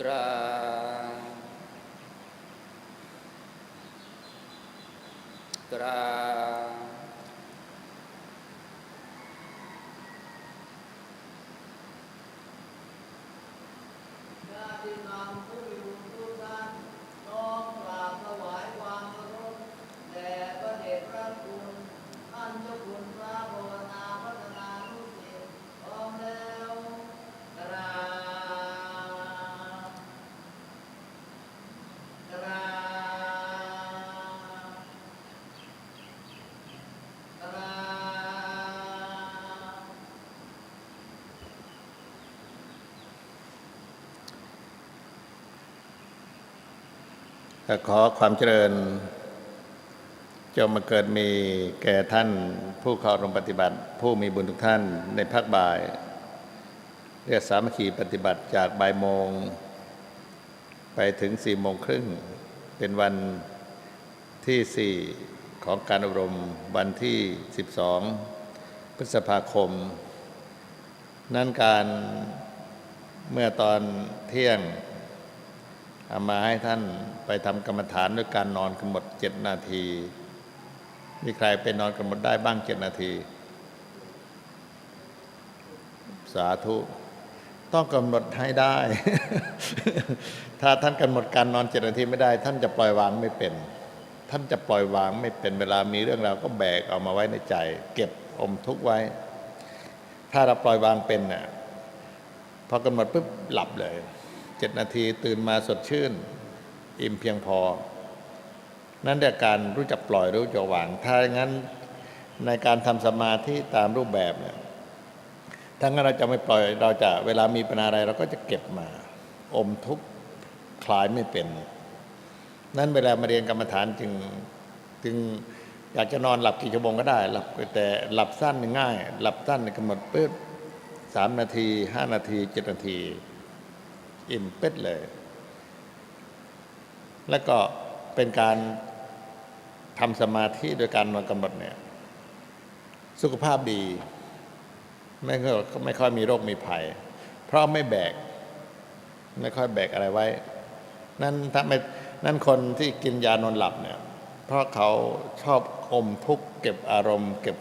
กราบกราบ ญาตินำผู้อยู่ทุกท่านน้อมกราบถวายความเคารพแด่พระเดชพระคุณท่านเจ้าคุณพระภาวนาพัฒนานุสิตพร้อมแล้วกราบกราบกราบ ก็ ขอความเจริญจงมาเกิดมีแก่ท่าน ผู้เข้าร่วมปฏิบัติ ผู้มีบุญทุกท่านในภาคบ่าย เรียกสามัคคีปฏิบัติจากบ่ายโมง ไปถึงสี่โมงครึ่ง เป็นวันที่สี่ของการอบรมวันที่ 12 พฤษภาคม นั่นการเมื่อตอนเที่ยง เอามาให้ท่านไปทำกรรมฐานด้วยการนอนกำหนดเจ็ดนาที มีใครไปนอนกำหนดได้บ้างเจ็ดนาที สาธุ ต้องกำหนดให้ได้ ถ้าท่านกำหนดการนอนเจ็ดนาทีไม่ได้ ท่านจะปล่อยวางไม่เป็น ท่านจะปล่อยวางไม่เป็นเวลามีเรื่องราวก็แบกเอามาไว้ในใจ เก็บอมทุกข์ไว้ ถ้าเราปล่อยวางเป็นน่ะพอกำหนดปุ๊บหลับเลย เจ็ดนาทีตื่นมาสดชื่น อิ่มเพียงพอ นั่นแต่การรู้จักปล่อยรู้จักวาง ถ้าอย่างนั้นในการทำสมาธิตามรูปแบบเนี่ยถ้างั้นเราจะไม่ปล่อยเราจะเวลามีปัญหาอะไรเราก็จะเก็บมา อมทุกข์คลายไม่เป็น นั้นเวลามาเรียนกรรมฐานจึงจึงอยากจะนอนหลับกี่ชั่วโมงก็ได้ หลับแต่หลับสั้นง่าย หลับสั้นกำหนดปุ๊บสามนาทีห้านาทีเจ็ดนาที อิ่มเป็ดเลย แล้วก็เป็นการทำสมาธิโดยการนอนกำหนดเนี่ย สุขภาพดี ไม่ค่อยไม่ค่อยมีโรคมีภัย เพราะไม่แบก ไม่ค่อยแบกอะไรไว้ นั่นถ้าไม่นั่นคนที่กินยานอนหลับเนี่ย เพราะเขาชอบอมทุกข์เก็บอารมณ์ เก็บ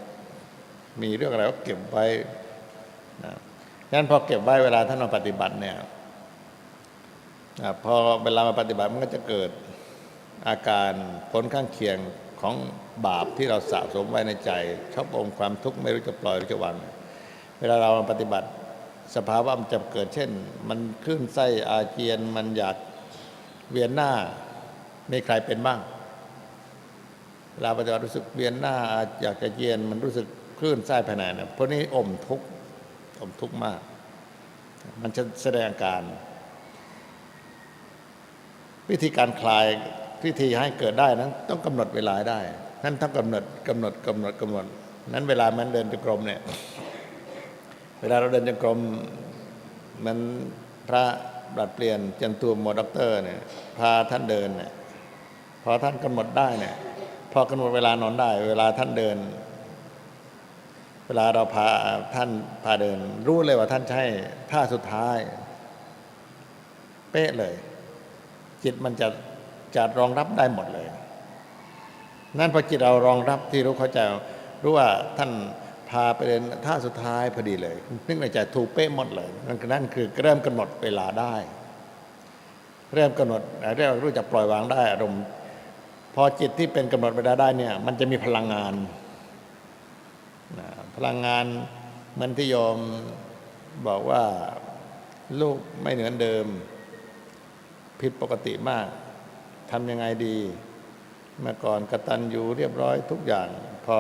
มีเรื่องอะไรก็เก็บไว้นะงั้นพอเก็บไว้เวลาท่านมาปฏิบัติเนี่ย พอเวลามาปฏิบัติมันก็จะเกิดอาการผลข้างเคียงของบาปที่เราสะสมไว้ในใจ ชอบอมความทุกข์ไม่รู้จะปล่อยหรือจะวางเวลาเรามาปฏิบัติสภาวะมันจะเกิดเช่น มันคลื่นไส้อาเจียนมันอยากเวียนหน้ามีใครเป็นบ้างเวลาปฏิบัติรู้สึกเวียนหน้าอยากจะเจียนมันรู้สึกคลื่นไส้ภายในนะเพราะนี้อมทุกข์อมทุกข์มาก มันจะแสดงอาการ วิธีการคลายวิธีให้เกิดได้นั้น ต้องกำหนดเวลาได้นั่นต้องกำหนดกำหนดกำหนดกำหนด นั้นเวลามันเดินจงกรมเนี่ย เวลาเราเดินจงกรมมันพระบัดเปลี่ยนจันตัวหมอด็อกเตอร์เนี่ยพาท่านเดินเนี่ยพอท่านกำหนดได้เนี่ย พอกำหนดเวลานอนได้ เวลาท่านเดิน เวลาเราพาท่านพาเดิน รู้เลยว่าท่านใช้ท่าสุดท้าย เป๊ะเลย จิตมันจะจะรองรับได้หมดเลย นั่นพอจิตเรารองรับที่รู้เข้าใจรู้ว่าท่านพาไปเดินท่าสุดท้ายพอดีเลยนึกในใจถูกเป๊ะหมดเลยนั่นคือนั่นคือเริ่มกำหนดเวลาได้ เริ่มกำหนดเรียกรู้จักปล่อยวางได้อารมณ์พอจิตที่เป็นกำหนดเวลาได้เนี่ย มันจะมีพลังงานพลังงานเหมือนที่โยมบอกว่าลูกไม่เหมือนเดิม ผิดปกติมากทำยังไงดี เมื่อก่อนกระตันอยู่เรียบร้อยทุกอย่าง พอ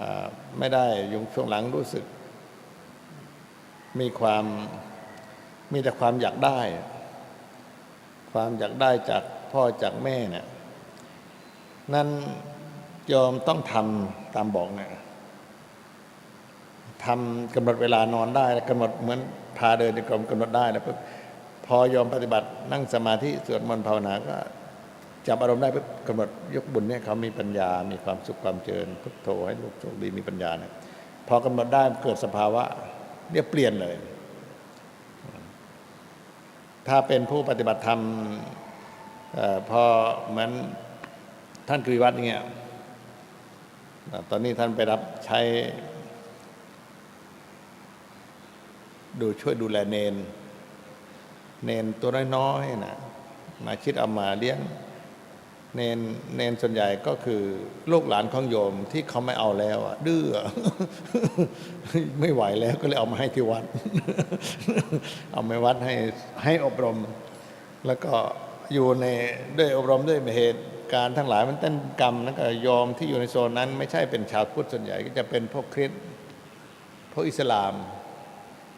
อไม่ได้ยุงช่วงหลังรู้สึก มีความมีแต่ความอยากได้ ความอยากได้จากพ่อจากแม่เนี่ยนั้นโยมต้องทำตามบอกเนี่ยทำกำหนดเวลานอนได้กำหนดเหมือนพาเดินในกรมกำหนดได้แล้วปุ๊บ พอยอมปฏิบัตินั่งสมาธิสวดมนต์ภาวนาก็จับอารมณ์ได้ปุ๊บกำหนดยกบุญเนี่ยเขามีปัญญา มีความสุขความเจริญพุทโธให้ลูกโชคดีมีปัญญาเนี่ยพอกำหนดได้เกิดสภาวะเนี่ยเปลี่ยนเลย ถ้าเป็นผู้ปฏิบัติธรรมออพอเหมือนท่านกรีวัตอย่างเงี้ยตอนนี้ท่านไปรับใช้ ดูช่วยดูแลเนน เนนตัวน้อยๆนะมาคิดเอามาเลี้ยงเนนเนนส่วนใหญ่ก็คือลูกหลานของโยมที่เขาไม่เอาแล้วอะดื้อไม่ไหวแล้วก็เลยเอามาให้ที่วัด เอามาวัดให้ให้อบรม แล้วก็อยู่ในด้วยอบรมด้วยเหตุการณ์ทั้งหลายมันเต้นกรรมแล้วก็โยมที่อยู่ในโซนนั้น ไม่ใช่เป็นชาวพุทธส่วนใหญ่ก็จะเป็นพวกคริสต์พวกอิสลาม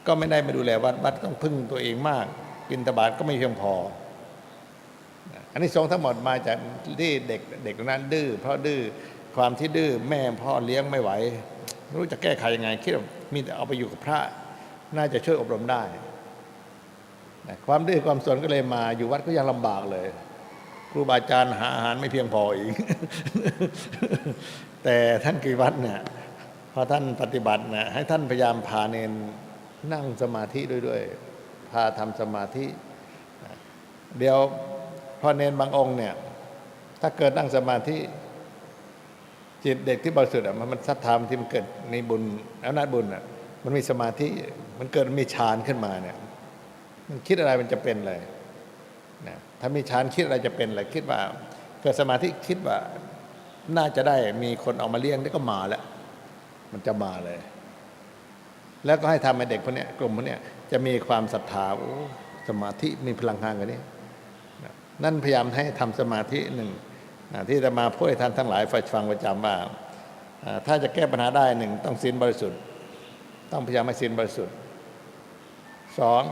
ก็ไม่ได้มาดูแลวัดวัดต้องพึ่งตัวเองมาก บินตบาทก็ไม่เพียงพอ อันนี้สงส์ทั้งหมดมาจากที่เด็กเด็กนั้นดื้อเพราะดื้อความที่ดื้อแม่พ่อเลี้ยงไม่ไหวไม่รู้จะแก้ไขยังไง คิดว่ามีแต่เอาไปอยู่กับพระ น่าจะช่วยอบรมได้ ความดื้อความสนก็เลยมาอยู่วัดก็ยังลำบากเลย ครูบาอาจารย์หาอาหารไม่เพียงพออีก แต่ท่านกีวัดเนี่ยพอท่านปฏิบัตินะให้ท่านพยายามพาเนนนั่งสมาธิด้วยด้วย พาทำสมาธิ เดี๋ยวพอเนนบางองค์เนี่ย ถ้าเกิดนั่งสมาธิ จิตเด็กที่บริสุทธิ์อะมันมันศรัทธามันที่มันเกิดในบุญอำนาจบุญอะมันมีสมาธิมันเกิดมีฌานขึ้นมาเนี่ย มันคิดอะไรมันจะเป็นเลยนะถ้ามีฌานคิดอะไรจะเป็นอะไรคิดว่า เกิดสมาธิคิดว่าน่าจะได้มีคนเอามาเลี้ยงนี่ก็มาแล้ว มันจะมาเลย แล้วก็ให้ทำให้เด็กคนเนี้ยกลุ่มคนเนี้ย จะมีความศรัทธาโอ้สมาธิมีพลังงานกันนี้นั่นพยายามให้ทำสมาธิหนึ่งที่จะมาพูดให้ท่านทั้งหลายฟังประจำว่าอ่าถ้าจะแก้ปัญหาได้หนึ่งต้องศีลบริสุทธิ์ ต้องพยายามให้ศีลบริสุทธิ์สอง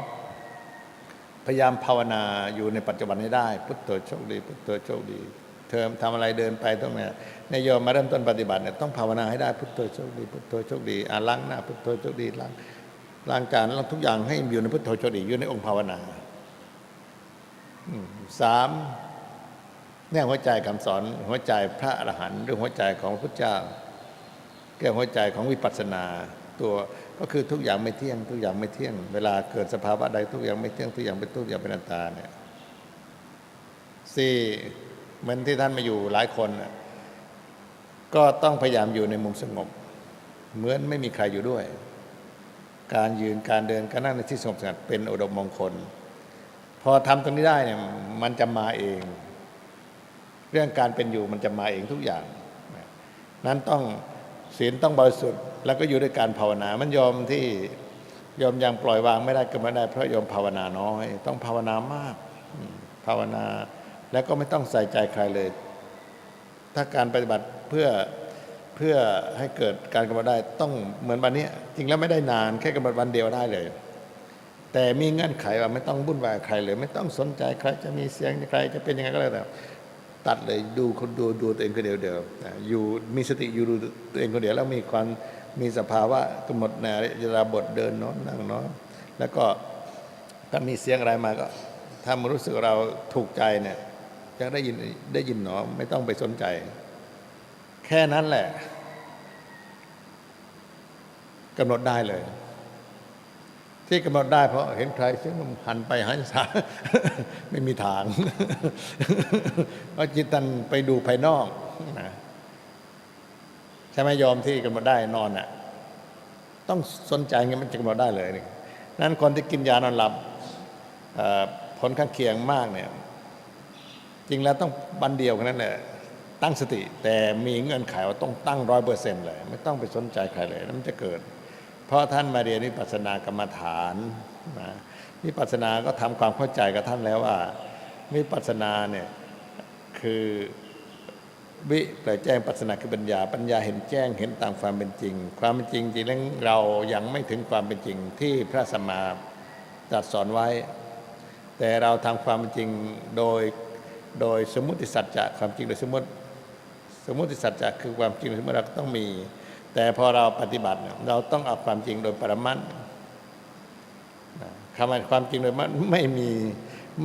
พยายามภาวนาอยู่ในปัจจุบันให้ได้ พุทโธโชคดีพุทโธโชคดี เธอทำอะไรเดินไปต้องเนี่ยในโยมมาเริ่มต้นปฏิบัติเนี่ยต้องภาวนาให้ได้พุทโธโชคดี พุทโธโชคดีอ่าล้างหน้าพุทโธโชคดีล้าง ล้างจานล้างทุกอย่างให้อยู่ในพุทโธโชคดีอยู่ในองค์ภาวนาสามเนี่ยหัวใจคำสอนหัวใจพระอรหันต์หรือหัวใจของพระพุทธเจ้าแก้หัวใจของวิปัสสนา ตัวก็คือทุกอย่างไม่เที่ยง ทุกอย่างไม่เที่ยง เวลาเกิดสภาวะใดทุกอย่างไม่เที่ยงทุกอย่างเป็นทุกอย่างเป็นอนัตตาเนี่ยสี่เหมือนที่ท่านมาอยู่หลายคนก็ต้องพยายามอยู่ในมุมสงบ เหมือนไม่มีใครอยู่ด้วย การยืนการเดินการนั่งในที่สงบสงัดเป็นอุดมมงคล พอทำตรงนี้ได้เนี่ยมันจะมาเอง เรื่องการเป็นอยู่มันจะมาเองทุกอย่าง นั้นต้องศีลต้องบริสุทธิ์แล้วก็อยู่ด้วยการภาวนา มันยอมที่ยอมยังปล่อยวางไม่ได้ก็ไม่ได้ เพราะยอมภาวนาน้อย ต้องภาวนามาก ภาวนาแล้วก็ไม่ต้องใส่ใจใครเลย ถ้าการปฏิบัติเพื่อ เพื่อให้เกิดการกำหนดได้ต้องเหมือนวันนี้จริงแล้วไม่ได้นานแค่กำหนดวันเดียวได้เลย แต่มีเงื่อนไขว่าไม่ต้องวุ่นวายใครเลยไม่ต้องสนใจใครจะมีเสียงใครจะเป็นยังไงก็แล้วแต่ตัดเลยดูคนดูดูตัวเองคนเดียวเดียวอยู่มีสติอยู่ดูตัวเองคนเดียวแล้วมีความมีสภาวะกำหนดในอิริยาบถเดินเนาะนั่งเนาะแล้วก็ถ้ามีเสียงอะไรมาก็ถ้ามันรู้สึกเราถูกใจเนี่ยจะได้ยินได้ยินเนาะไม่ต้องไปสนใจ แค่นั้นแหละกำหนดได้เลย ที่กำหนดได้เพราะเห็นใครเสียงมันหันไปหันสาไม่มีทางเพราะจิตตันไปดูภายนอกนะใช่ไหมยอมที่กำหนดได้นอนอะ ต้องสนใจเงี้ยมันจะกำหนดได้เลยนี่นั้นคนที่กินยานอนหลับผลข้างเคียงมากเนี่ย จริงแล้วต้องบันเดียวกันนั่นแหละ ตั้งสติ แต่มีเงื่อนไขว่าต้องตั้งร้อยเปอร์เซ็นต์เลย ไม่ต้องไปสนใจใครเลยแล้วมันจะเกิด เพราะท่านมาเรียนวิปัสสนากรรมฐานนะวิปัสสนาก็ทำความเข้าใจกับท่านแล้วว่าวิปัสสนาเนี่ยคือวิแปลแจ้งปัสนาคือปัญญา ปัญญาเห็นแจ้งเห็นตามความเป็นจริง ความเป็นจริงจริงแล้วเรายังไม่ถึงความเป็นจริงที่พระสัมมาตรัสสอนไว้ แต่เราทำความเป็นจริงโดยโดยสมมุติสัจจะความจริงโดยสมมติ สมมุติสัจจะคือความจริงที่เราต้องมี แต่พอเราปฏิบัติเนี่ยเราต้องเอาความจริงโดยปรมัตถ์นะคำว่าความจริงโดยมันไม่มี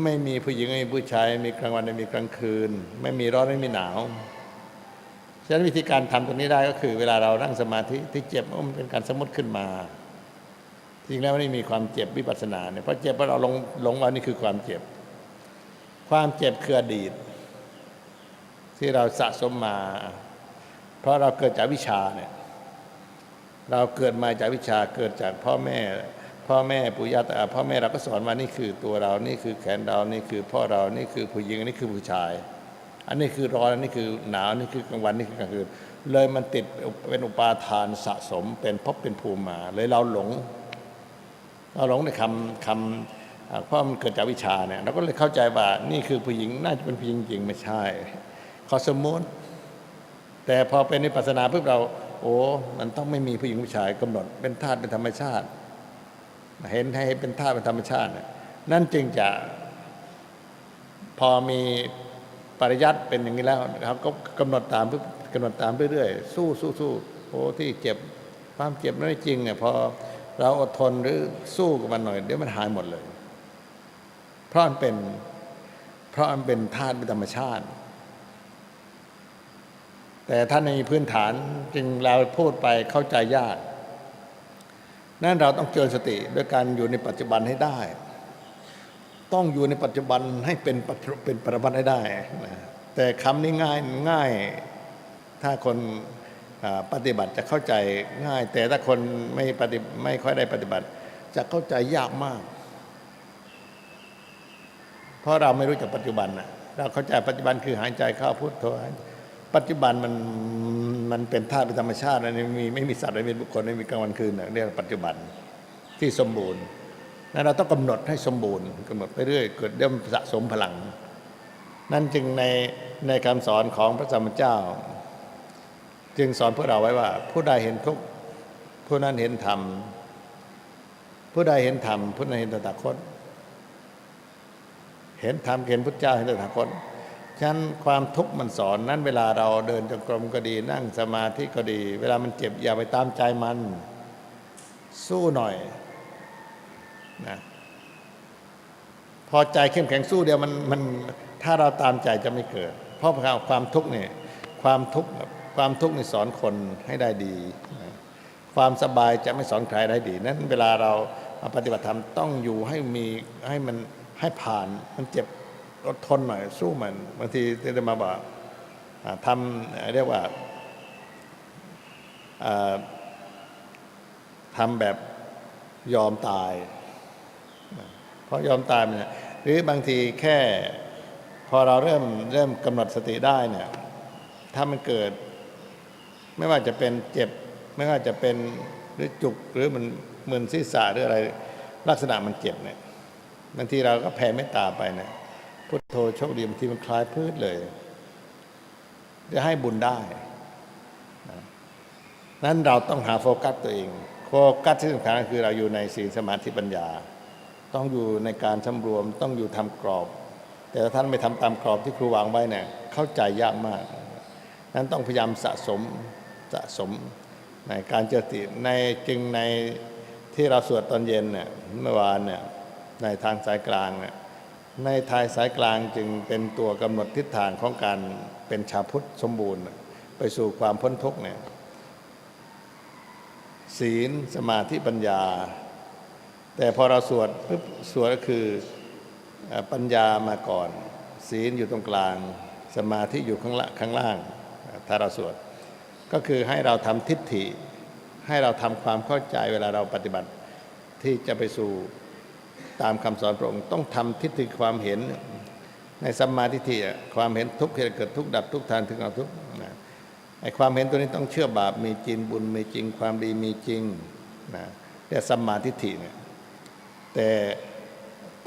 ไม่มีผู้หญิงไม่มีผู้ชายมีกลางวันไม่มีกลางคืน ไม่มีร้อนไม่มีหนาวฉะนั้นวิธีการทำตรงนี้ได้ก็คือ เวลาเรานั่งสมาธิที่เจ็บมันเป็นการสมมติขึ้นมาจริงแล้วไม่มีความเจ็บวิปัสสนาเนี่ยเพราะเจ็บเพราะเราลงหลงว่านี่คือความเจ็บ ความเจ็บคืออดีต ที่เราสะสมมา เพราะเราเกิดจากวิชาเนี่ยเราเกิดมาจากวิชาเกิดจากพ่อแม่ พ่อแม่ปู่ย่าตาพ่อแม่เราก็สอนว่านี่คือตัวเรานี่คือแขนเรานี่คือพ่อเรานี่คือผู้หญิงอันนี้คือผู้ชาย อันนี้คือร้อนอันนี้คือหนาวอันนี่คือกลางวันนี่คือกลางคืนเลยมันติดเป็นอุปาทานสะสมเป็นภพเป็นภูมิมา เลยเราหลง เราหลงในคำคำเพราะมันเกิดจากวิชาเนี่ยเราก็เลยเข้าใจว่านี่คือผู้หญิงน่าจะเป็นผู้หญิงจริงไม่ใช่ เขาสมมติ แต่พอเป็นวิปัสนาปุ๊บเรา โอ้มันต้องไม่มีผู้หญิงผู้ชายกำหนด เป็นธาตุเป็นธรรมชาติ เห็นให้เป็นธาตุเป็นธรรมชาติ นั่นจึงจะพอมีปริยัติเป็นอย่างนี้แล้วนะครับ ก็กำหนดตามปุ๊บกำหนดตามเรื่อยๆสู้สู้สู้โอ้ที่เจ็บความเจ็บนั้นไม่จริงเนี่ยพอเราอดทนหรือสู้กับมันหน่อยเดี๋ยวมันหายหมดเลย เพราะมันเป็น เพราะมันเป็นธาตุเป็นธรรมชาติ แต่ถ้าในพื้นฐานจึงเราพูดไปเข้าใจยาก นั่นเราต้องเจริญสติด้วยการอยู่ในปัจจุบันให้ได้ ต้องอยู่ในปัจจุบันให้เป็นปัจจุเป็นปัจจุบันให้ได้นะแต่คำนี้ง่ายง่าย ถ้าคนปฏิบัติจะเข้าใจง่าย แต่ถ้าคนไม่ปฏิไม่ค่อยได้ปฏิบัติ จะเข้าใจยากมาก เพราะเราไม่รู้จักปัจจุบันนะเราเข้าใจปัจจุบันคือหายใจเข้าพุทโธหาย ปัจจุบันมันมันเป็นธาตุเป็นธรรมชาตินะไม่มีไม่มีสัตว์ไม่มีบุคคลไม่มีกลางวันคืนนะเรียกปัจจุบันที่สมบูรณ์นั้นเราต้องกำหนดให้สมบูรณ์กำหนดไปเรื่อยเกิดเริ่มสะสมพลัง นั่นจึงในในคำสอนของพระสัมมาเจ้า จึงสอนพวกเราไว้ว่า ผู้ใดเห็นทุกผู้นั้นเห็นธรรมผู้ใดเห็นธรรมผู้นั้นเห็นตถาคต เห็นธรรมเห็นพุทธเจ้าเห็นตถาคต ฉะนั้นความทุกข์มันสอนนั้นเวลาเราเดินจงกรมก็ดี นั่งสมาธิก็ดี เวลามันเจ็บอย่าไปตามใจมัน สู้หน่อยนะพอใจเข้มแข็งสู้เดียวมันมันถ้าเราตามใจจะไม่เกิด เพราะความทุกข์เนี่ยความทุกข์ความทุกข์นี่สอนคนให้ได้ดี ความสบายจะไม่สอนใครได้ดี นั้นเวลาเราปฏิบัติธรรมต้องอยู่ให้มีให้มันให้ผ่านมันเจ็บ อดทนหน่อย สู้มันบางทีที่จะมาบอกอทำเรียกว่าอ่าทำแบบยอมตาย เพราะยอมตายเนี่ยหรือบางทีแค่ พอเราเริ่มเริ่มกำหนดสติได้เนี่ย ถ้ามันเกิด ไม่ว่าจะเป็นเจ็บ ไม่ว่าจะเป็นหรือจุกหรือมันมึนศีรษะหรืออะไร ลักษณะมันเจ็บเนี่ยบางทีเราก็แผ่เมตตาไปเนี่ย พุทโธโชคดีบางทีมันคลายพืชเลย จะให้บุญได้นั้นเราต้องหาโฟกัสตัวเอง โฟกัสที่สำคัญก็คือเราอยู่ในศีลสมาธิปัญญา ต้องอยู่ในการสำรวม ต้องอยู่ทำกรอบ แต่ถ้าท่านไม่ทำตามกรอบที่ครูวางไว้เนี่ยเข้าใจยากมาก นั้นต้องพยายามสะสมสะสมในการเจริในจึงในที่เราสวดตอนเย็นเนี่ยเมื่อวานเนี่ยในทางสายกลางเนี่ย ในทายสายกลางจึงเป็นตัวกำหนดทิศทางของการเป็นชาวพุทธสมบูรณ์ ไปสู่ความพ้นทุกข์เนี่ยศีลสมาธิปัญญา แต่พอเราสวดปุ๊บสวดก็คือปัญญามาก่อน ศีลอยู่ตรงกลาง สมาธิอยู่ข้างละข้างล่าง ถ้าเราสวดก็คือให้เราทำทิฏฐิ ให้เราทำความเข้าใจเวลาเราปฏิบัติที่จะไปสู่ ตามคำสอนพระองค์ต้องทำทิฏฐิความเห็นในสัมมาทิฏฐิอะความเห็นทุกข์เหตุเกิดทุกข์ดับทุกข์ทานถึงเอาทุกข์ไอ้ความเห็นตัวนี้ต้องเชื่อบาปมีจริงบุญมีจริงความดีมีจริงนะเรียกสัมมาทิฏฐิเนี่ยแต่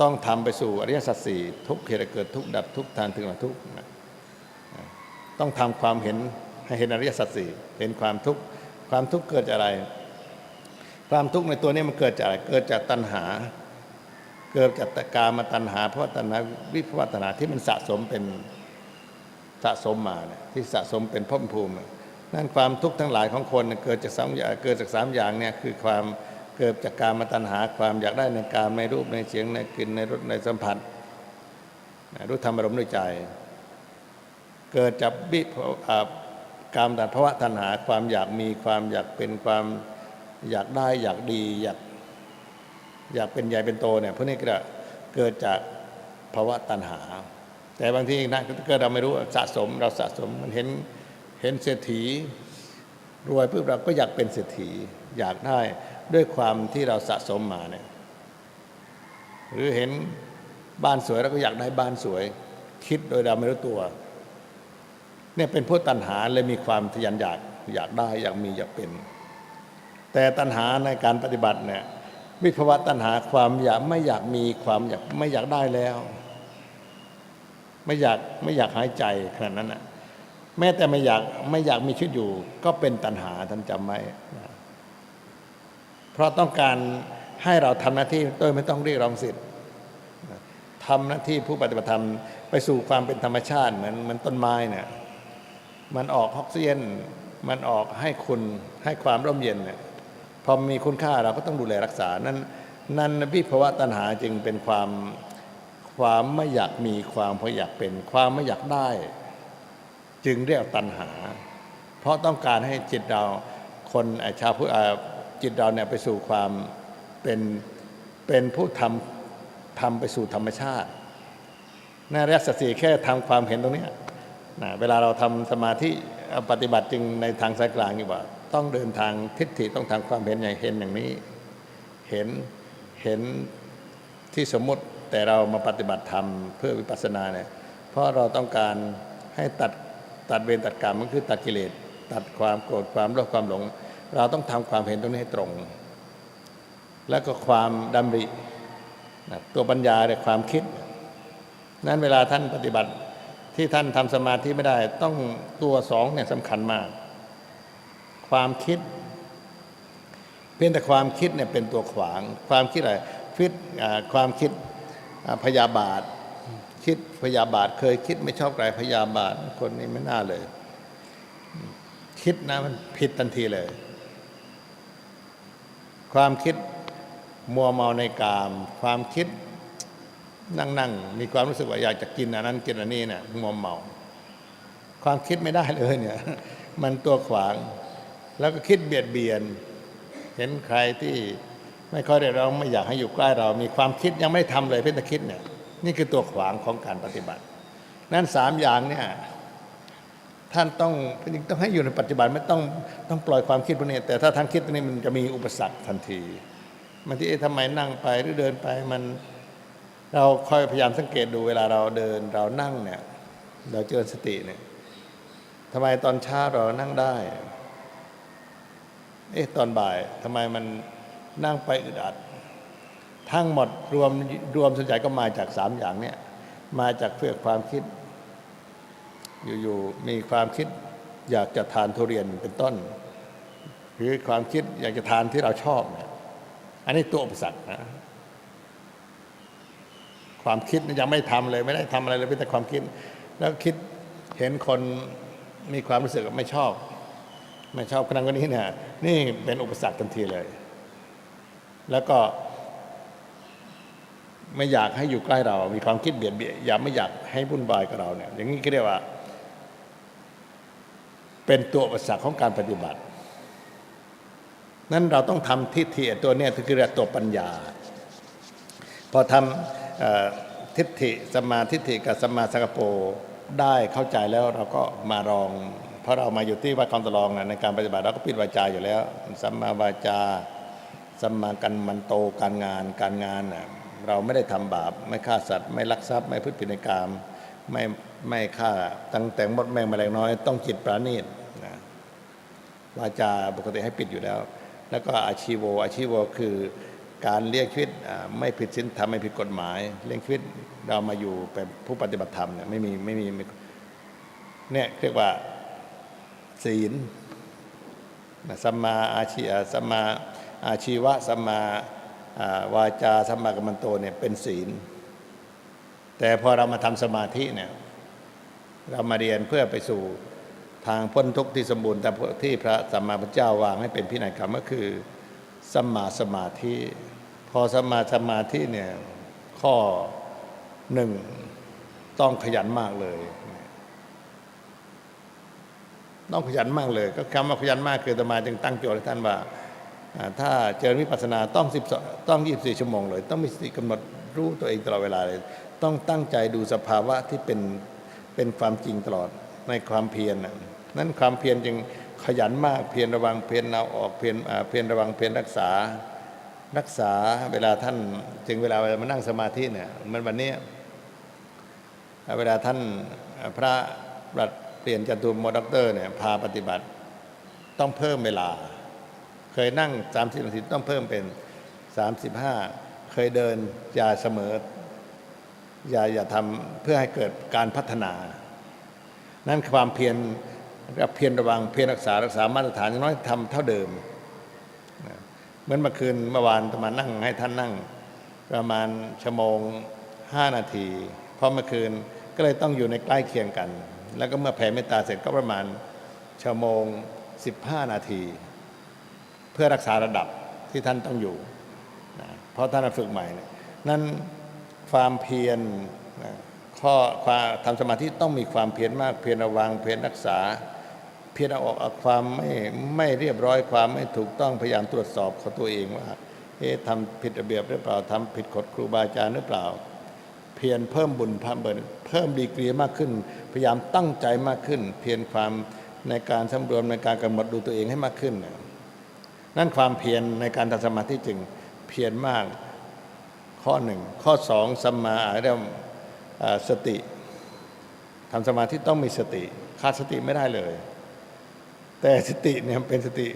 ต้องทำไปสู่อริยสัจสี่ทุกเหตุเกิดทุกดับทุกทานถึงทุกนะต้องทำความเห็นให้เห็นอริยสัจสี่เห็นความทุกข์ความทุกข์เกิดจากอะไร ความทุกข์ในตัวนี้มันเกิดจากอะไรเกิดจากตัณหา เกิดจากกามาตัณหาเพราะตัณหาวิภวตัณหาที่มันสะสมเป็นสะสมมาเนี่ยที่สะสมเป็นภพภูมินั่นความทุกข์ทั้งหลายของคนเนี่ยเกิดจากสามอย่างเกิดจากสามอย่างเนี่ยคือความเกิดจากการมาตัณหาความอยากได้ในการในรูปในเสียงในกลิ่นในรสในสัมผัสนรู้ธรรมอารมณ์ด้วยใจ เกิดจากวิกามตัณภาวะตัณหาความอยากมีความอยากเป็นความอยากได้อยากดีอยาก อยากเป็นใหญ่เป็นโตเนี่ยพวกนี้ก็เกิดจากภาวะตัณหา แต่บางทีนะก็เราไม่รู้สะสมเราสะสมมันเห็นเห็นเศรษฐี รวยปุ๊บเราก็อยากเป็นเศรษฐีอยากได้ด้วยความที่เราสะสมมาเนี่ยหรือเห็นบ้านสวยเราก็อยากได้บ้านสวย คิดโดยเราไม่รู้ตัวเนี่ยเป็นพวกตัณหาเลยมีความทะยานอยากอยากได้อยากมีอยากเป็น แต่ตัณหาในการปฏิบัติเนี่ย วิภวะตัณหาความอยากไม่อยากมีความอยากไม่อยากได้แล้ว ไม่อยากไม่อยากหายใจขนาดนั้นนะแม้แต่ไม่อยากไม่อยากมีชีวิตอยู่ ก็เป็นตัณหาท่านจำไว้เพราะต้องการให้เราทำหน้าที่โดยไม่ต้องเรียกร้องสิทธิ์ทำหน้าที่ผู้ปฏิบัติธรรมไปสู่ความเป็นธรรมชาติเหมือนเหมือนต้นไม้เนี่ยมันออกออกซิเจนมันออกให้คุณให้ความร่มเย็นเนี่ย พอมีคุณค่าเราก็ต้องดูแลรักษา นั้นนั้นวิภวะตัณหาจึงเป็นความความไม่อยากมีความพออยากเป็น ความไม่อยากได้ จึงเรียกตัณหา เพราะต้องการให้จิตเราคนเอ่อชาวพุทธจิตเราเนี่ยไปสู่ความเป็นเป็นผู้ทำทำไปสู่ธรรมชาติน่าเรียกสติแค่ทำความเห็นตรงนี้นะเวลาเราทำสมาธิปฏิบัติจึงในทางสายกลางอยู่ว่า ต้องเดินทางทิฏฐิต้องทางความเห็นอย่างเห็นอย่างนี้ เห็นเห็นที่สมมติแต่เรามาปฏิบัติธรรมเพื่อวิปัสสนาเนี่ยเพราะเราต้องการให้ตัดตัดเวรตัดกรรมก็คือตัดกิเลสตัดความโกรธความโลภความหลง เราต้องทำความเห็นตรงนี้ให้ตรง แล้วก็ความดำรินะตัวปัญญาเนี่ยความคิด นั้นเวลาท่านปฏิบัติที่ท่านทำสมาธิไม่ได้ ต้องตัวสองเนี่ยสำคัญมาก ความคิด เพียงแต่ความคิดเนี่ยเป็นตัวขวาง ความคิดอะไรคิดความคิดพยาบาท คิดพยาบาท เคยคิดไม่ชอบใครพยาบาท คนนี้ไม่น่าเลย คิดนะมันผิดทันทีเลย ความคิดมัวเมาในกาม ความคิดนั่งนั่งมีความรู้สึกว่าอยากจะกินอันนั้นกินอันนี้เนี่ยมัวเมา ความคิดไม่ได้เลยเนี่ย มันตัวขวาง แล้วก็คิดเบียดเบียน เห็นใครที่ไม่ค่อยได้เราไม่อยากให้อยู่ใกล้เรา มีความคิดยังไม่ได้ทำเลยเพื่อจะคิดเนี่ย นี่คือตัวขวางของการปฏิบัติ นั้นสามอย่างเนี่ยท่านต้องต้องให้อยู่ในปัจจุบันไม่ต้องต้องปล่อยความคิดพวกนี้ แต่ถ้าท่านคิดพวกนี้มันจะมีอุปสรรคทันทีบางทีเอ๊ะทำไมนั่งไปหรือเดินไปมัน เราคอยพยายามสังเกตดูเวลาเราเดินเรานั่งเนี่ย เราเจริญสติเนี่ยทำไมตอนเช้าเรานั่งได้ เอ๊ะตอนบ่ายทำไมมันนั่งไปอึดอัด ทั้งหมดรวมรวมส่วนใหญ่ก็มาจากสามอย่างเนี่ย มาจากเพื่อความคิด อยู่ๆมีความคิดอยากจะทานทุเรียนเป็นต้น หรือความคิดอยากจะทานที่เราชอบเนี่ยอันนี้ตัวอุปสรรคนะความคิดยังไม่ทำเลย ไม่ได้ทำอะไรเลยเป็นแต่ความคิด แล้วคิดเห็นคนมีความรู้สึกไม่ชอบ ไม่ชอบคนนั้นคนนี้เนี่ยนี่เป็นอุปสรรคทันทีเลย แล้วก็ไม่อยากให้อยู่ใกล้เรา มีความคิดเบียดเบียน อยาไม่อยากให้วุ่นวายกับเราเนี่ย อย่างนี้ก็เรียกว่า เป็นตัวอุปสรรคของการปฏิบัติ นั้นเราต้องทำทิฏฐิตัวเนี้คือเรียกตัวปัญญา พอทำทิฏฐิสมาทิฏฐิกับสมาสังกปได้เข้าใจแล้วเราก็มาลอง เพราะเรามาอยู่ที่วัดคลองตะลองนะในการปฏิบัติเราก็ปิดวาจาอยู่แล้ว สัมมาวาจา สัมมากันมันโตการงานการงานนะเราไม่ได้ทำบาปไม่ฆ่าสัตว์ ไม่ลักทรัพย์ ไม่พฤติผิดในกามไม่ไม่ฆ่าตั้งแต่งมดแมงแมลงน้อย ต้องจิตปราณีตนะวาจาปกติให้ปิดอยู่แล้ว แล้วก็อาชีโวอาชีโวคือการเลี้ยงชีวิตไม่ผิดศีลธรรมไม่ผิดกฎหมาย เลี้ยงชีวิตเรามาอยู่เป็นผู้ปฏิบัติธรรมเนี่ยไม่มีไม่มีเนี่ยเรียกว่า ศีลสัมมาอาชีอาสัมมาอาชีวะสัมมาวาจาสัมมากัมมันโตเนี่ยเป็นศีล แต่พอเรามาทำสมาธิเนี่ยเรามาเรียนเพื่อไปสู่ทางพ้นทุกข์ที่สมบูรณ์แต่ที่พระสัมมาพุทธเจ้าวางให้เป็นพินัยกรรมก็คือสัมมาสมาธิ พอสัมมาสมาธิเนี่ยข้อหนึ่งต้องขยันมากเลย ต้องขยันมากเลย ก็คำว่าขยันมากคือตมาจึงตั้งโจทย์ให้ท่านว่าถ้าเจริญวิปัสสนาต้อง12ต้อง24ชั่วโมงเลย ต้องมีสติกำหนดรู้ตัวเองตลอดเวลาเลย ต้องตั้งใจดูสภาวะที่เป็นเป็นความจริงตลอดในความเพียรน,นั้นความเพียรจึงขยันมากเพียรระวังเพียรเอาออกเพียรเพียรระวังเพียรรักษา รักษาเวลาท่านถึงเวลาเวลามานั่งสมาธิเนี่ยมันวันนี้เวลาท่านพระรัต เปลี่ยนจตุโมด็อกเตอร์เนี่ยพาปฏิบัติต้องเพิ่มเวลา เคยนั่ง 30 นาทีต้องเพิ่มเป็น 35 เคยเดินอย่าเสมอ อย่าอย่าทำเพื่อให้เกิดการพัฒนา นั่นความเพียรเพียรระวังเพียรรักษารักษามาตรฐานน้อยทำเท่าเดิมเหมือนเมื่อคืนเมื่อวานตมานั่งให้ท่านนั่ง ประมาณชั่วโมง 5 นาที เพราะเมื่อคืนก็เลยต้องอยู่ในใกล้เคียงกัน แล้วก็เมื่อแผ่เมตตาเสร็จก็ประมาณชั่วโมง 15 นาที เพื่อรักษาระดับที่ท่านต้องอยู่นะเพราะท่านฝึกใหม่นี่ยนั้นความเพียรนะข้อความทำสมาธิต้องมีความเพียรมากเพียรระวังเพียรรักษา เพียรเอาออกความไม่ไม่เรียบร้อยความไม่ถูกต้องพยายามตรวจสอบของตัวเองว่าเอ๊ะทำผิดระเบียบหรือเปล่าทำผิดกฎครูบาอาจารย์หรือเปล่า เพียรเพิ่มบุญเพิ่มเบิร์เพิ่มดีกรีมากขึ้น พยายามตั้งใจมากขึ้น เพียรความในการสำรวมในการกำหนดดูตัวเองให้มากขึ้น นั่นความเพียรในการทำสมาธิจึงเพียรมากข้อหนึ่งข้อสองสัมมาเรียกว่อ่าสติทำสมาธิต้องมีสติ ขาดสติไม่ได้เลย แต่สติเนี่ยเป็นสติ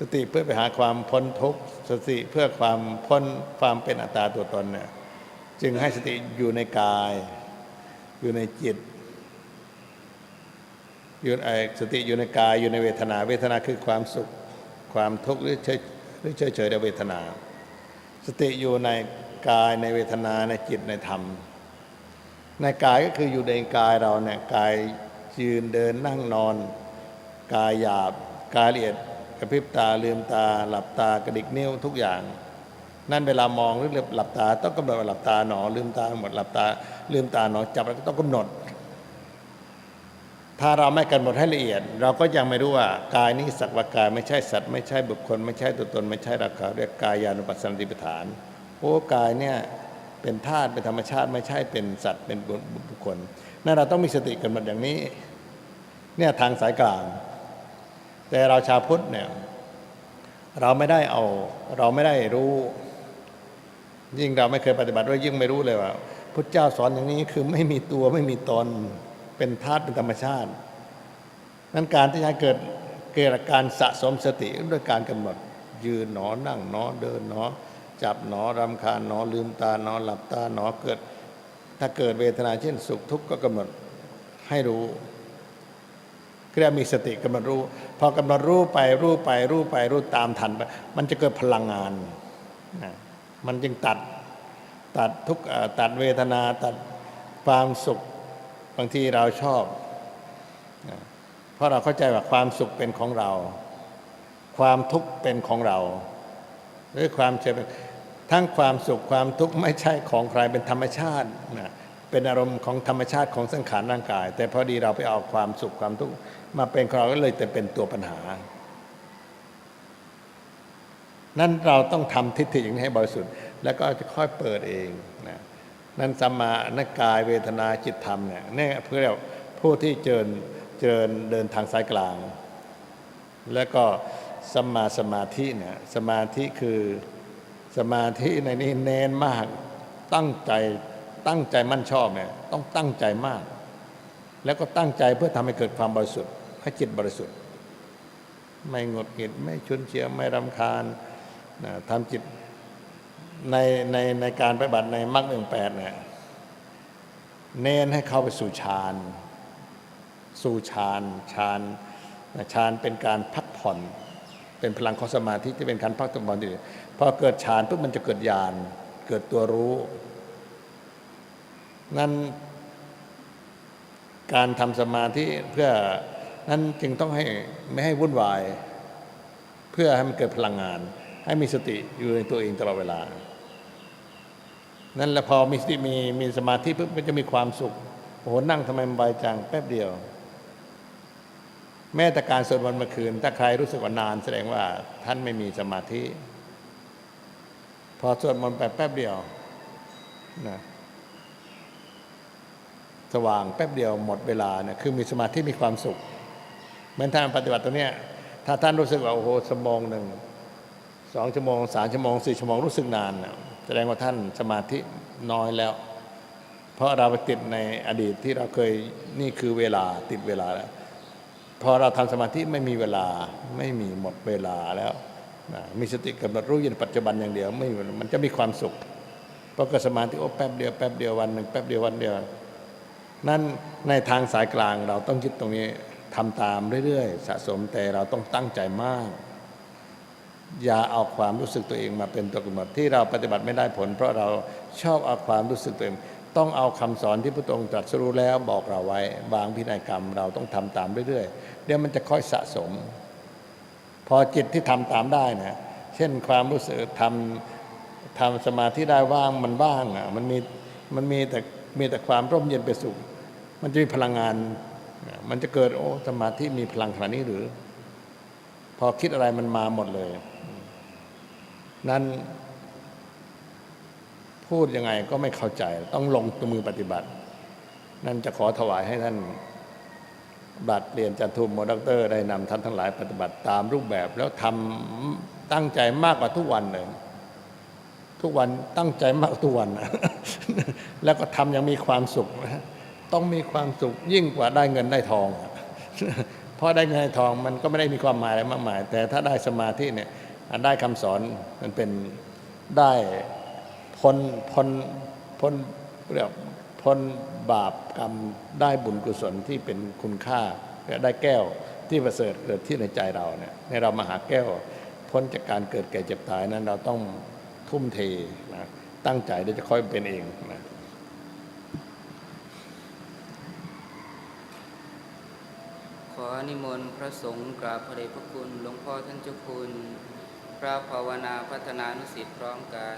สติเพื่อไปหาความพ้นทุกข์สติเพื่อความพ้นความเป็นอัตตาตัวตนเนี่ย จึงให้สติอยู่ในกาย อยู่ในจิตอยู่ไอสติอยู่ในกายอยู่ในเวทนา เวทนาคือความสุขความทุกข์หรือเฉยหรือเฉยเฉยในเวทนา สติอยู่ในกายในเวทนาในจิตในธรรม ในกายก็คืออยู่ในกายเราเนี่ยกายยืนเดินนั่งนอน กายหยาบ กายละเอียดกระพริบตาลืมตา หลับตากระดิกนิ้วทุกอย่าง นั่นเวลามองหรือหลับตา ต้องกำหนดหลับตาหนอ ลืมตาหมดหลับตา ลืมตาหนอจับแล้วก็ต้องกำหนด ถ้าเราไม่กำหนดให้ละเอียด เราก็ยังไม่รู้ว่ากายนี้สักว่ากายไม่ใช่สัตว์ไม่ใช่บุคคล ไม่ใช่ตัวตน ไม่ใช่ราคาเรียกกายานุปัสสนติปฐานโอ้กายเนี่ยเป็นธาตุเป็นธรรมชาติไม่ใช่เป็นสัตว์เป็นบุคคลนั่นเราต้องมีสติกำหนดอย่างนี้เนี่ยทางสายกลาง แต่เราชาวพุทธเนี่ยเราไม่ได้เอา เราไม่ได้รู้ ยิ่งเราไม่เคยปฏิบัติด้วยยิ่งไม่รู้เลยว่าพุทธเจ้าสอนอย่างนี้คือไม่มีตัวไม่มีตนเป็นธาตุเป็นธรรมชาติ นั้นการที่จะเกิดเกิดการสะสมสติด้วยการกำหนดยืนหนอนั่งหนอเดินหนอ จับหนอรำคาญหนอลืมตาหนอหลับตาหนอเกิด ถ้าเกิดเวทนาเช่นสุขทุกข์ก็กำหนดให้รู้เรียกมีสติกำหนดรู้ พอกำหนดรู้ไปรู้ไปรู้ไปรู้ตามทันไปมันจะเกิดพลังงานนะ มันจึงตัดตัดทุกตัดเวทนาตัดความสุขบางทีเราชอบ เพราะเราเข้าใจว่าความสุขเป็นของเรา ความทุกข์เป็นของเรา หรือความเจ็บทั้งความสุขความทุกข์ไม่ใช่ของใครเป็นธรรมชาตินะเป็นอารมณ์ของธรรมชาติของสังขารร่างกาย แต่พอดีเราไปเอาความสุขความทุกข์มาเป็นของเราก็เลยจะเป็นตัวปัญหา นั่นเราต้องทำทิฏฐิอย่างนี้ให้บริสุทธิ์ แล้วก็จะค่อยเปิดเองนะนั่นสัมมานกายเวทนาจิตธรรมเนี่ยนี่เพื่อผู้ที่เจริญเจริญเดินทางสายกลาง แล้วก็สัมมาสมาธิเนี่ยสมาธิคือสมาธิในนี้เน้นมากตั้งใจตั้งใจมั่นชอบเนี่ยต้องตั้งใจมาก แล้วก็ตั้งใจเพื่อทำให้เกิดความบริสุทธิ์ให้จิตบริสุทธิ์ ไม่งดหงิดไม่ชุนเฉียวไม่รำคาญ ทำจิตในในในการปฏิบัติในมรรคหนึ่งแปดเนี่ยเน้นให้เข้าไปสู่ฌาน สู่ฌานฌานฌานเป็นการพักผ่อน เป็นพลังของสมาธิที่เป็นการพักผ่อนที่พอเกิดฌานปุ๊บมันจะเกิดญาณเกิดตัวรู้ นั้นการทำสมาธิเพื่อนั้นจึงต้องให้ไม่ให้วุ่นวาย เพื่อให้มันเกิดพลังงาน ให้มีสติอยู่ในตัวเองตลอดเวลา นั่นแหละพอมีสติมีมีสมาธิปุ๊บมันจะมีความสุขโอ้โหนั่งทำไมมันใบจังแป๊บเดียว แม้แต่การสวดมนต์เมื่อคืน ถ้าใครรู้สึกว่านานแสดงว่าท่านไม่มีสมาธิ พอสวดมนต์ไปแป๊บเดียวนะสว่างแป๊บเดียวหมดเวลาเนี่ยคือมีสมาธิมีความสุขเหมือนท่านปฏิบัติตัวเนี้ยถ้าท่านรู้สึกว่าโอ้โหสมองหนึ่ง สองชั่วโมงสามชั่วโมงสี่ชั่วโมงรู้สึกนานนะแสดงว่าท่านสมาธิน้อยแล้ว เพราะเราไปติดในอดีตที่เราเคยนี่คือเวลาติดเวลาแล้วพอเราทำสมาธิไม่มีเวลาไม่มีหมดเวลาแล้วนะมีสติกำหนดรู้ยู่ในปัจจุบันอย่างเดียวไม่มันจะมีความสุข เพราะก็สมาธิโอ้แป๊บเดียวแป๊บเดียววันหนึ่งแป๊บเดียววันเดียวนั่นในทางสายกลางเราต้องยึดตรงนี้ทำตามเรื่อยๆ สะสมแต่เราต้องตั้งใจมาก อย่าเอาความรู้สึกตัวเองมาเป็นตัวกำหนดที่เราปฏิบัติไม่ได้ผล เพราะเราชอบเอาความรู้สึกตัวเอง ต้องเอาคำสอนที่พระองค์ตรัสรู้แล้วบอกเราไว้ บางพินัยกรรมเราต้องทำตามเรื่อยๆเดี๋ยวมันจะค่อยสะสม พอจิตที่ทำตามได้นะเช่นความรู้สึกทำทำสมาธิได้ว่างมันว่างอะมันมีมันมีแต่มีแต่ความร่มเย็นเป็นสุขมันจะมีพลังงาน มันจะเกิดโอ้สมาธิมีพลังขนาดนี้หรือ พอคิดอะไรมันมาหมดเลย นั้นพูดยังไงก็ไม่เข้าใจ ต้องลงตัวมือปฏิบัติ นั่นจะขอถวายให้ท่านบัตรเรียนจันทุมโมด็อกเตอร์ได้นำท่านทั้งหลายปฏิบัติตามรูปแบบแล้วทำตั้งใจมากกว่าทุกวันเลยทุกวันตั้งใจมากกว่าทุกวัน แล้วก็ทำอยังมีความสุข ต้องมีความสุขยิ่งกว่าได้เงินได้ทองเพราะได้เงินได้ทองมันก็ไม่ได้มีความหมายอะไรมากมาย แต่ถ้าได้สมาธิเนี่ย ได้คำสอนมันเป็นได้พ้นพ้นพ้นเรียกพ้นบาปกรรมได้บุญกุศลที่เป็นคุณค่าและได้แก้วที่ประเสริฐเกิดที่ในใจเราเนี่ยในเรามาหาแก้ว พ้นจากการเกิดแก่เจ็บตายนั้นเราต้องทุ่มเทนะตั้งใจเดี๋ยจะค่อยเป็นเองนะขอนิมนต์พระสงฆ์กราบพระเดชพระคุณหลวงพ่อท่านเจ้าคุณ พระภาวนาพัฒนานุสิทธิ์พร้อมกัน